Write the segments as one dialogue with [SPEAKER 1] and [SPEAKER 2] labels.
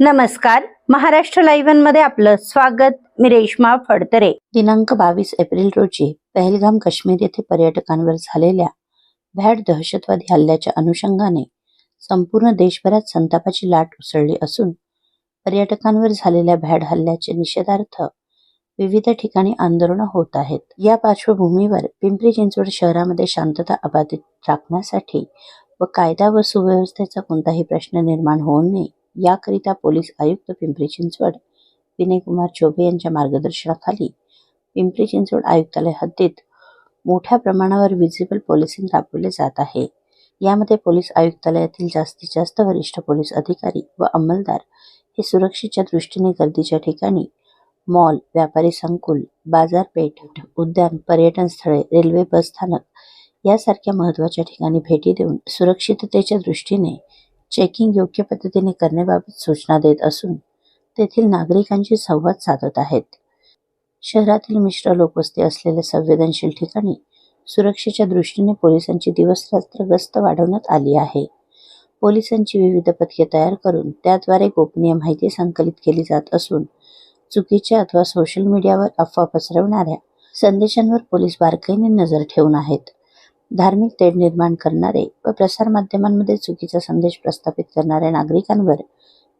[SPEAKER 1] नमस्कार. महाराष्ट्र लाईव्हनमध्ये आपलं स्वागत. मी रेश्मा फडतरे.
[SPEAKER 2] दिनांक बावीस एप्रिल रोजी पहलगाम काश्मीर येथे पर्यटकांवर झालेल्या भ्याड दहशतवादी हल्ल्याच्या अनुषंगाने संपूर्ण देशभरात संतापाची लाट उसळली असून पर्यटकांवर झालेल्या भ्याड हल्ल्याचे निषेधार्थ विविध ठिकाणी आंदोलनं होत आहेत. या पार्श्वभूमीवर पिंपरी चिंचवड शहरामध्ये शांतता अबाधित राखण्यासाठी व कायदा व सुव्यवस्थेचा कोणताही प्रश्न निर्माण होऊ नये याकरिता पोलीस आयुक्त पिंपरी चिंचवड विनयकुमार चोबे यांच्या मार्गदर्शनाखाली पिंपरी चिंचवड आयुक्तालय हद्दीत मोठ्या प्रमाणावर व्हिजिबल पोलिसिंग राबवले जात आहे. यामध्ये पोलीस आयुक्तालयातील जास्तीत जास्त वरिष्ठ पोलीस अधिकारी व अंमलदार हे सुरक्षेच्या दृष्टीने गर्दीच्या ठिकाणी मॉल व्यापारी संकुल बाजारपेठ उद्यान पर्यटन स्थळे रेल्वे बस स्थानक यासारख्या महत्त्वाच्या ठिकाणी भेटी देऊन सुरक्षिततेच्या दृष्टीने चेकिंग योग्य पद्धतीने करण्याबाबत सूचना देत असून तेथील नागरिकांशी संवाद साधत आहेत. शहरातील मिश्र लोकवस्ती असलेल्या संवेदनशील ठिकाणी सुरक्षेच्या दृष्टीने पोलिसांची दिवसरात्र गस्त वाढवण्यात आली आहे. पोलिसांची विविध पथके तयार करून त्याद्वारे गोपनीय माहिती संकलित केली जात असून चुकीच्या अथवा सोशल मीडियावर अफवा पसरवणाऱ्या संदेशांवर पोलीस बारकाईने नजर ठेवून आहेत. धार्मिक तेढ निर्माण करणारे व प्रसारमाध्यमांमध्ये चुकीचा संदेश प्रस्थापित करणाऱ्या नागरिकांवर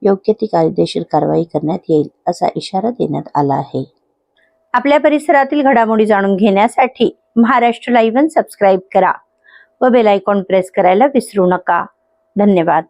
[SPEAKER 2] योग्य ती कायदेशीर कारवाई करण्यात येईल असा इशारा देण्यात आला आहे.
[SPEAKER 1] आपल्या परिसरातील घडामोडी जाणून घेण्यासाठी महाराष्ट्र लाईव्ह सबस्क्राईब करा व बेल आयकॉन प्रेस करायला विसरू नका. धन्यवाद.